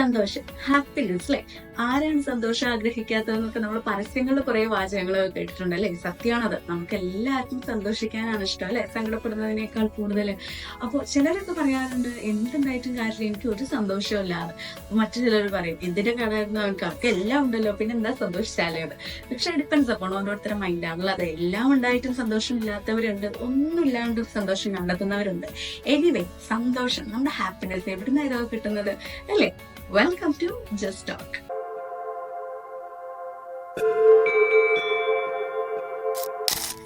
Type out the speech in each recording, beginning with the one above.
സന്തോഷം. ഹാപ്പിനെസ് അല്ലെ ആരാണ് സന്തോഷം ആഗ്രഹിക്കാത്തതെന്നൊക്കെ നമ്മൾ പരസ്യങ്ങളിൽ കുറെ വാചകങ്ങൾ കേട്ടിട്ടുണ്ട് അല്ലെ? സത്യമാണത്. നമുക്ക് എല്ലാവർക്കും സന്തോഷിക്കാനാണ് ഇഷ്ടം അല്ലെ? സങ്കടപ്പെടുന്നതിനേക്കാൾ കൂടുതൽ. അപ്പോൾ ചിലരൊക്കെ പറയാറുണ്ട് എന്തുണ്ടായിട്ടും കാര്യമില്ല എനിക്ക് ഒരു സന്തോഷവും ഇല്ലാതെ മറ്റു ചിലർ പറയും എന്തിന്റെ കടായിരുന്നു അവർക്ക് അവർക്ക് എല്ലാം ഉണ്ടല്ലോ. പിന്നെ എന്താ സന്തോഷിച്ചാലേ അത്? പക്ഷെ ഡിപ്പെൻസ് അപ്പോൾ ഓരോരുത്തരുടെ മൈൻഡാണല്ലോ അത് എല്ലാം ഉണ്ടായിട്ടും സന്തോഷമില്ലാത്തവരുണ്ട് ഒന്നും ഇല്ലാണ്ട് സന്തോഷം കണ്ടെത്തുന്നവരുണ്ട്. എനിവേ സന്തോഷം. നമ്മുടെ ഹാപ്പിനെസ് എവിടുന്നായിരുന്നു കിട്ടുന്നത്? അല്ലേ? Welcome to just talk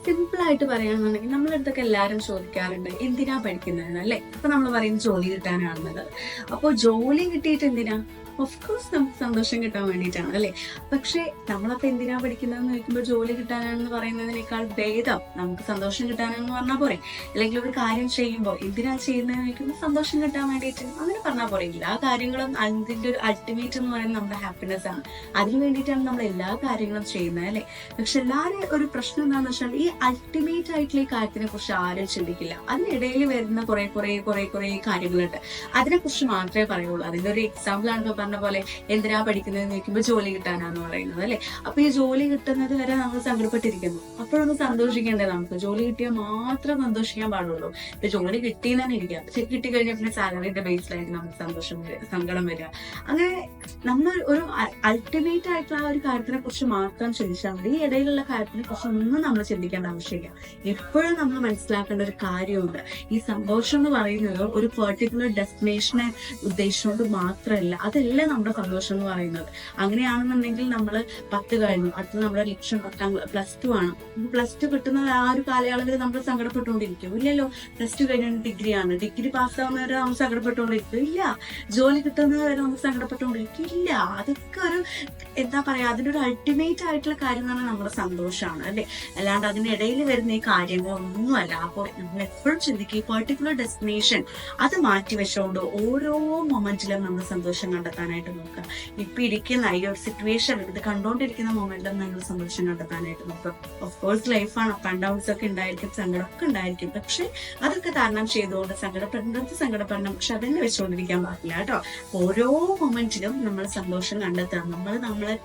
simple ആയിട്ട് പറയുകയാണെന്നുണ്ടെങ്കിൽ നമ്മളെ അടുത്തൊക്കെ എല്ലാവരും ചോദിക്കാറുണ്ട് എന്തിനാ പഠിക്കുന്നതെന്ന്? അല്ലേ? അപ്പൊ നമ്മൾ പറയും ജോലി കിട്ടാനാണെന്നത്. അപ്പോൾ ജോലി കിട്ടിയിട്ട് എന്തിനാ? ഓഫ് കോഴ്സ് നമുക്ക് സന്തോഷം കിട്ടാൻ വേണ്ടിയിട്ടാണ് അല്ലേ? പക്ഷേ നമ്മളപ്പോൾ എന്തിനാ പഠിക്കുന്നതെന്ന് ചോദിക്കുമ്പോൾ ജോലി കിട്ടാനാണെന്ന് പറയുന്നതിനേക്കാൾ ഭേദം നമുക്ക് സന്തോഷം കിട്ടാനെന്ന് പറഞ്ഞാൽ പോരെ. അല്ലെങ്കിൽ ഒരു കാര്യം ചെയ്യുമ്പോൾ എന്തിനാ ചെയ്യുന്നതെന്ന് ചോദിക്കുമ്പോൾ സന്തോഷം കിട്ടാൻ വേണ്ടിയിട്ട് അങ്ങനെ പറഞ്ഞാൽ പോരെ. എല്ലാ കാര്യങ്ങളും അതിന്റെ ഒരു അൾട്ടിമേറ്റ് എന്ന് പറയുന്നത് നമ്മുടെ ഹാപ്പിനെസ് ആണ്. അതിന് വേണ്ടിയിട്ടാണ് നമ്മൾ എല്ലാ കാര്യങ്ങളും ചെയ്യുന്നത് അല്ലേ? പക്ഷെ എല്ലാവരും ഒരു പ്രശ്നം എന്താണെന്ന് വെച്ചാൽ ഈ അൾട്ടിമേറ്റ് ആയിട്ടുള്ള ഈ കാര്യത്തിനെ കുറിച്ച് ആരും ചിന്തിക്കില്ല. അതിനിടയിൽ വരുന്ന കുറെ കുറെ കുറെ കുറെ കാര്യങ്ങളുണ്ട്. അതിനെ കുറിച്ച് മാത്രമേ പറയുള്ളൂ. അതിന്റെ ഒരു എക്സാമ്പിൾ ആണ് പറഞ്ഞ പോലെ എന്തിനാ പഠിക്കുന്നത് നോക്കുമ്പോൾ ജോലി കിട്ടാനാന്ന് പറയുന്നത് അല്ലെ? അപ്പൊ ഈ ജോലി കിട്ടുന്നത് വരെ നമ്മൾ സങ്കടപ്പെട്ടിരിക്കുന്നു. അപ്പോഴൊന്ന് സന്തോഷിക്കേണ്ടത് നമുക്ക്? ജോലി കിട്ടിയാൽ മാത്രം സന്തോഷിക്കാൻ പാടുള്ളൂ. ഇപ്പൊ ജോലി കിട്ടിയെന്ന് തന്നെ ഇരിക്കാം. പക്ഷെ കിട്ടിക്കഴിഞ്ഞാൽ പിന്നെ സാലറിയുടെ ബേസിലായിരിക്കും നമുക്ക് സന്തോഷം വരിക സങ്കടം വരിക അങ്ങനെ നമ്മൾ ഒരു അൾട്ടിമേറ്റ് ആയിട്ടുള്ള ആ ഒരു കാര്യത്തിനെ കുറിച്ച് മാത്രം ചിന്തിച്ചാൽ മതി. ഈ ഇടയിലുള്ള കാര്യത്തിനെ കുറിച്ച് ഒന്നും നമ്മൾ ചിന്തിക്കേണ്ട ആവശ്യമില്ല. എപ്പോഴും നമ്മൾ മനസ്സിലാക്കേണ്ട ഒരു കാര്യമുണ്ട്. ഈ സന്തോഷം എന്ന് പറയുന്നത് ഒരു പെർട്ടിക്കുലർ ഡെസ്റ്റിനേഷനെ ഉദ്ദേശിച്ചുകൊണ്ട് മാത്രമല്ല അതല്ല നമ്മുടെ സന്തോഷം എന്ന് പറയുന്നത്. അങ്ങനെയാണെന്നുണ്ടെങ്കിൽ നമ്മൾ പത്ത് കഴിഞ്ഞു. അടുത്ത നമ്മുടെ ലക്ഷ്യം പത്താം പ്ലസ് ടു ആണ്. പ്ലസ് ടു കിട്ടുന്ന ആ ഒരു കാലയളവിൽ നമ്മൾ സങ്കടപ്പെട്ടുകൊണ്ടിരിക്കും. ഇല്ലല്ലോ പ്ലസ് ടു കഴിഞ്ഞ ഡിഗ്രിയാണ് ഡിഗ്രി പാസ്സാവുന്നവരെ നമ്മൾ സങ്കടപ്പെട്ടുകൊണ്ടിരിക്കും. ഇല്ല ജോലി കിട്ടുന്നവരെ നമ്മൾ സങ്കടപ്പെട്ടുകൊണ്ടിരിക്കും. ഇല്ല അതൊക്കെ ഒരു എന്താ പറയാ അതിനൊരു അൾട്ടിമേറ്റ് ആയിട്ടുള്ള കാര്യം പറഞ്ഞാൽ നമ്മുടെ സന്തോഷമാണ് അല്ലെ? അല്ലാണ്ട് അതിനിടയിൽ വരുന്ന ഈ കാര്യങ്ങളൊന്നുമല്ല. അപ്പോൾ നമ്മൾ എപ്പോഴും ചിന്തിക്കുക ഈ പെർട്ടിക്കുലർ ഡെസ്റ്റിനേഷൻ അത് മാറ്റി വെച്ചുകൊണ്ട് ഓരോ മൊമെന്റിലും നമ്മൾ സന്തോഷം കണ്ടെത്താനായിട്ട് നോക്കുക. ഇപ്പൊ ഇരിക്കുന്ന ഈ ഒരു സിറ്റുവേഷൻ ഇത് കണ്ടുകൊണ്ടിരിക്കുന്ന മൊമെന്റിലും നമ്മൾ സന്തോഷം കണ്ടെത്താനായിട്ട് നോക്കുക. ഓഫ് കോഴ്സ് ലൈഫാണ് അപ്പ് ആൻഡ് ഡൗൺസ് ഒക്കെ ഉണ്ടായിരിക്കും സങ്കടമൊക്കെ ഉണ്ടായിരിക്കും. പക്ഷെ അതൊക്കെ തരണം ചെയ്തുകൊണ്ട് സങ്കടപ്പെടുന്നത് സങ്കടപ്പെടണം. പക്ഷെ അതന്നെ വെച്ചുകൊണ്ടിരിക്കാൻ പാടില്ല കേട്ടോ. ഓരോ മൊമെന്റിലും നമ്മൾ സന്തോഷം കണ്ടെത്തുക. നമ്മൾ നമ്മളെ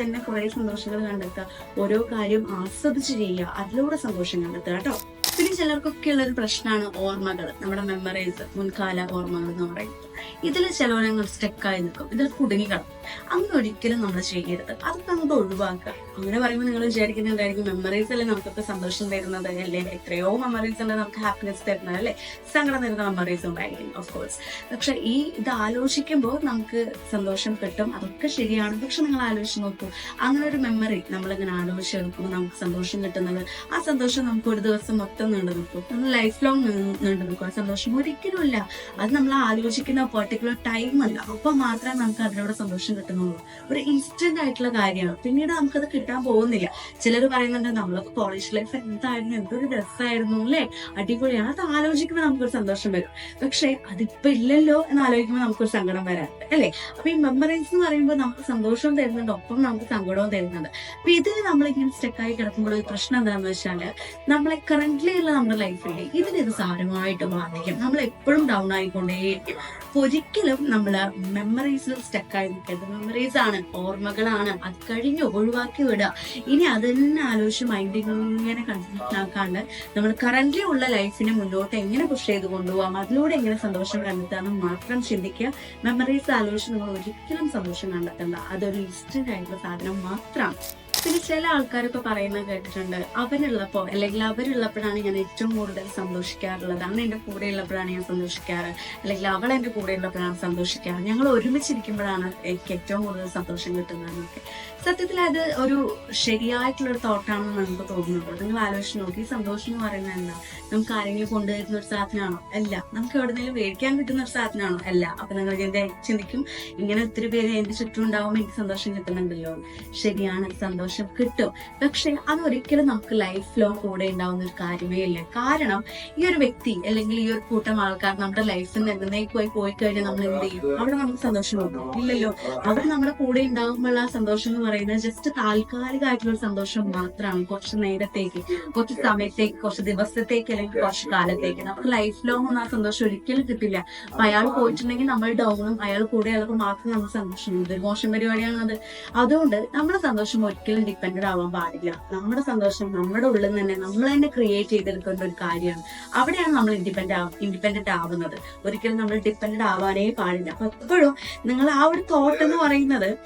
തന്നെ കുറെ സന്തോഷങ്ങൾ കണ്ടെത്തുക. ഓരോ കാര്യം ആസ്വദിച്ച് ചെയ്യുക. അതിലൂടെ സന്തോഷം കണ്ടെത്തുക കേട്ടോ. പിന്നെ ചിലർക്കൊക്കെ ഉള്ള ഒരു പ്രശ്നമാണ് ഓർമ്മകൾ നമ്മുടെ മെമ്മറീസ് മുൻകാല ഓർമ്മകൾ എന്ന് പറയുന്നത്. ഇതിൽ ചിലവരങ്ങൾ സ്റ്റെക്കായി നിൽക്കും ഇതിൽ കുടുങ്ങിക്കണം അങ്ങനെ ഒരിക്കലും നമ്മൾ ചെയ്യരുത്. അതൊക്കെ നമുക്ക് ഒഴിവാക്കുക. അങ്ങനെ പറയുമ്പോൾ നിങ്ങൾ വിചാരിക്കുന്നുണ്ടായിരിക്കും മെമ്മറീസ് അല്ലേ നമുക്കൊക്കെ സന്തോഷം തരുന്നത്? അല്ലേ? എത്രയോ മെമ്മറീസ് ഉണ്ട് നമുക്ക് ഹാപ്പിനെസ് തരുന്നത് അല്ലേ? സങ്കടം തരുന്ന മെമ്മറീസ് ഉണ്ടായിരിക്കും ഓഫ് കോഴ്സ് പക്ഷെ ഈ ഇത് ആലോചിക്കുമ്പോൾ നമുക്ക് സന്തോഷം കിട്ടും അതൊക്കെ ശരിയാണ്. പക്ഷെ നിങ്ങൾ ആലോചിച്ച് നോക്കൂ അങ്ങനെ ഒരു മെമ്മറി നമ്മളിങ്ങനെ ആലോചിച്ച് എടുക്കുമ്പോൾ നമുക്ക് സന്തോഷം കിട്ടുന്നത്? ആ സന്തോഷം നമുക്ക് ഒരു ദിവസം മൊത്തം നീണ്ടു നിൽക്കും നമ്മൾ ലൈഫ് ലോങ് നീണ്ടു നിൽക്കും ആ സന്തോഷം. ഒരിക്കലും ഇല്ല അത് നമ്മൾ ആലോചിക്കുന്ന പെർട്ടിക്കുലർ ടൈം അല്ല. അപ്പൊ മാത്രമേ നമുക്ക് അതിലൂടെ സന്തോഷം കിട്ടുന്നുള്ളൂ. ഒരു ഇൻസ്റ്റന്റ് ആയിട്ടുള്ള കാര്യമാണ്. പിന്നീട് നമുക്കത് കിട്ടാൻ പോകുന്നില്ല. ചിലർ പറയുന്നുണ്ട് നമ്മളൊക്കെ കോളേജ് ലൈഫ് എന്തായിരുന്നു? എന്തൊരു രസമായിരുന്നു അല്ലേ? അടിപൊളിയാണ്. അത് ആലോചിക്കുമ്പോൾ നമുക്കൊരു സന്തോഷം വരും. പക്ഷെ അതിപ്പോ ഇല്ലല്ലോ എന്ന് ആലോചിക്കുമ്പോൾ നമുക്കൊരു സങ്കടം വരാറുണ്ട് അല്ലേ? അപ്പൊ ഈ മെമ്മറീസ് എന്ന് പറയുമ്പോൾ നമുക്ക് സന്തോഷവും തരുന്നുണ്ട്. ഒപ്പം നമുക്ക് സങ്കടവും തരുന്നുണ്ട്. അപ്പൊ ഇതിൽ നമ്മളിങ്ങനെ സ്റ്റെക്കായി കിടക്കുമ്പോൾ ഒരു പ്രശ്നം എന്താണെന്ന് വെച്ചാൽ നമ്മളെ കറന്റ്ലി ഉള്ള നമ്മുടെ ലൈഫിൽ ഇതിനിത് സാരമായിട്ട് ബാധിക്കും. നമ്മൾ എപ്പോഴും ഡൗൺ ആയിക്കൊണ്ടേയിരിക്കും. ഒരിക്കലും നമ്മൾ മെമ്മറീസിൽ സ്റ്റക്കായി നിൽക്കരുത്. മെമ്മറീസ് ആണ് ഓർമ്മകളാണ്. അത് കഴിഞ്ഞ് ഒഴിവാക്കി വിടുക. ഇനി അത് തന്നെ ആലോചിച്ച് മൈൻഡ് ഇങ്ങനെ കണ്ടാക്കാണ്ട് നമ്മൾ കറന്റ് ഉള്ള ലൈഫിനെ മുന്നോട്ട് എങ്ങനെ പുഷ് ചെയ്ത് കൊണ്ടുപോകാം അതിലൂടെ എങ്ങനെ സന്തോഷം കണ്ടെത്താമെന്ന് മാത്രം ചിന്തിക്കുക. മെമ്മറീസ് ആലോചിച്ച് നമ്മൾ ഒരിക്കലും സന്തോഷം കണ്ടെത്തണ്ട. അതൊരു ഇൻസ്റ്റന്റ് ആയിട്ടുള്ള സാധനം മാത്രമാണ്. പിന്നെ ചില ആൾക്കാരൊക്കെ പറയുന്നത് കേട്ടിട്ടുണ്ട്. അവരുള്ളപ്പോ അല്ലെങ്കിൽ അവരുള്ളപ്പോഴാണ് ഞാൻ ഏറ്റവും കൂടുതൽ സന്തോഷിക്കാറുള്ളത്. അന്ന് എന്റെ കൂടെ ഉള്ളപ്പോഴാണ് ഞാൻ സന്തോഷിക്കാറ്. അല്ലെങ്കിൽ അവൾ എന്റെ കൂടെ ഉള്ളപ്പോഴാണ് സന്തോഷിക്കാറ്. ഞങ്ങൾ ഒരുമിച്ചിരിക്കുമ്പോഴാണ് എനിക്ക് ഏറ്റവും കൂടുതൽ സന്തോഷം കിട്ടുന്നതെന്നൊക്കെ. സത്യത്തിൽ അത് ഒരു ശരിയായിട്ടുള്ള ഒരു തോട്ടാണെന്ന് നമുക്ക് തോന്നുന്നുണ്ട്. നിങ്ങൾ ആലോചിച്ച് നോക്കി. സന്തോഷം എന്ന് പറയുന്നത് എന്താ? നമുക്ക് ആരെങ്കിലും കൊണ്ടുവരുന്ന ഒരു സാധനമാണോ? അല്ല. നമുക്ക് എവിടെന്നെങ്കിലും മേടിക്കാൻ കിട്ടുന്ന ഒരു സാധനമാണോ? അല്ല. അപ്പൊ നിങ്ങൾ ചിന്തിക്കും. ഇങ്ങനെ ഒത്തിരി പേര് എന്റെ ചുറ്റും ഉണ്ടാവുമ്പോൾ എനിക്ക് സന്തോഷം കിട്ടുന്നുണ്ടല്ലോ. ശരിയാണ്. സന്തോഷം കിട്ടും. പക്ഷെ അതൊരിക്കലും നമുക്ക് ലൈഫ് ലോങ് കൂടെ ഉണ്ടാവുന്ന ഒരു കാര്യമേ ഇല്ല. കാരണം ഈ ഒരു വ്യക്തി അല്ലെങ്കിൽ ഈ ഒരു കൂട്ടം ആൾക്കാർ നമ്മുടെ ലൈഫിൽ നിന്ന് പോയി പോയി കഴിഞ്ഞാൽ നമ്മൾ എന്ത് ചെയ്യും? അവിടെ നമുക്ക് സന്തോഷം ഇല്ലല്ലോ. അവർ നമ്മുടെ കൂടെ ഉണ്ടാകുമ്പോൾ ആ സന്തോഷം എന്ന് പറയുന്നത് ജസ്റ്റ് താൽക്കാലികമായിട്ടുള്ള സന്തോഷം മാത്രമാണ്. കുറച്ച് നേരത്തേക്ക് കുറച്ച് സമയത്തേക്ക് കുറച്ച് ദിവസത്തേക്ക് അല്ലെങ്കിൽ കുറച്ച് കാലത്തേക്ക്. നമുക്ക് ലൈഫ് ലോങ് ഒന്നും ആ സന്തോഷം ഒരിക്കലും കിട്ടില്ല. അപ്പൊ അയാൾ പോയിട്ടുണ്ടെങ്കിൽ നമ്മൾ ഡൗണും അയാൾ കൂടെ അയാൾക്ക് മാത്രം നമ്മൾ സന്തോഷമുണ്ട്. മോശം പരിപാടിയാണ് അത് അതുകൊണ്ട് നമ്മുടെ സന്തോഷം ഒരിക്കലും ഡിപ്പെൻഡ് ആവാൻ പാടില്ല. നമ്മുടെ സന്തോഷം നമ്മുടെ ഉള്ളിൽ നിന്ന് തന്നെ നമ്മൾ തന്നെ ക്രിയേറ്റ് ചെയ്തെടുക്കേണ്ട ഒരു കാര്യമാണ്. അവിടെയാണ് നമ്മൾ ഇൻഡിപെൻഡ് ഇൻഡിപെൻഡന്റ് ആവുന്നത്. ഒരിക്കലും നമ്മൾ ഡിപ്പെൻഡ് ആവാനേ പാടില്ല. അപ്പൊ എപ്പോഴും നിങ്ങൾ ആ ഒരു തോട്ട് എന്ന് പറയുന്നത്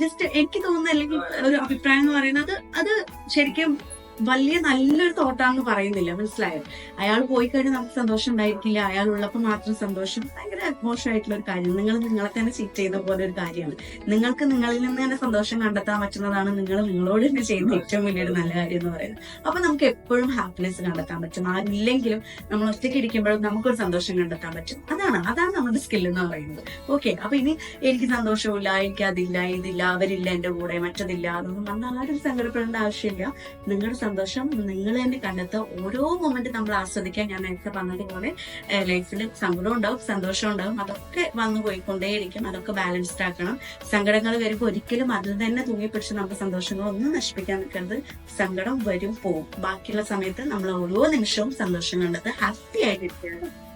ജസ്റ്റ് എനിക്ക് തോന്നുന്ന അല്ലെങ്കിൽ ഒരു അഭിപ്രായം എന്ന് പറയുന്നത് അത് ശരിക്കും വലിയ നല്ലൊരു തോട്ടാണെന്ന് പറയുന്നില്ല മനസ്സിലായോ? അയാൾ പോയി കഴിഞ്ഞാൽ നമുക്ക് സന്തോഷം ഉണ്ടായിരിക്കില്ല. അയാൾ ഉള്ളപ്പോൾ മാത്രം സന്തോഷം. ഭയങ്കര മോശമായിട്ടുള്ള ഒരു കാര്യം. നിങ്ങൾ നിങ്ങളെ തന്നെ ചീറ്റ് ചെയ്യുന്ന പോലെ ഒരു കാര്യമാണ്. നിങ്ങൾക്ക് നിങ്ങളിൽ നിന്ന് തന്നെ സന്തോഷം കണ്ടെത്താൻ പറ്റുന്നതാണ് നിങ്ങൾ നിങ്ങളോട് തന്നെ ചെയ്യുന്ന ഏറ്റവും വലിയൊരു നല്ല കാര്യം എന്ന് പറയുന്നത്. അപ്പൊ നമുക്ക് എപ്പോഴും ഹാപ്പിനെസ് കണ്ടെത്താൻ പറ്റും. ആരില്ലെങ്കിലും നമ്മൾ ഒറ്റയ്ക്ക് ഇരിക്കുമ്പോഴും നമുക്കൊരു സന്തോഷം കണ്ടെത്താൻ പറ്റും. അതാണ് അതാണ് നമ്മുടെ സ്കിൽ എന്ന് പറയുന്നത്. ഓക്കെ അപ്പൊ ഇനി എനിക്ക് സന്തോഷമില്ല എനിക്ക് അതില്ല ഇതില്ല അവരില്ല എന്റെ കൂടെ മറ്റതില്ല അതൊന്നും നമ്മൾ ആരും സങ്കടപ്പെടേണ്ട ആവശ്യമില്ല. നിങ്ങളുടെ സന്തോഷം. നിങ്ങൾ തന്നെ കണ്ടെത്തുക. ഓരോ മൊമെന്റ് നമ്മൾ ആസ്വദിക്കാൻ ഞാൻ നേരത്തെ പറഞ്ഞതുപോലെ ലൈഫിൽ സങ്കടം ഉണ്ടാവും സന്തോഷം ഉണ്ടാവും. അതൊക്കെ വന്നു പോയിക്കൊണ്ടേയിരിക്കും. അതൊക്കെ ബാലൻസ്ഡ് ആക്കണം. സങ്കടങ്ങൾ വരുമ്പോൾ ഒരിക്കലും അതിൽ തന്നെ തൂങ്ങിപ്പിടിച്ച് സന്തോഷങ്ങൾ ഒന്നും നശിപ്പിക്കാൻ നിൽക്കരുത്. സങ്കടം വരും പോവും. ബാക്കിയുള്ള സമയത്ത് നമ്മൾ ഓരോ നിമിഷവും സന്തോഷം കണ്ടെത്ത് ഹാപ്പി ആയിട്ടിരിക്കുകയാണ്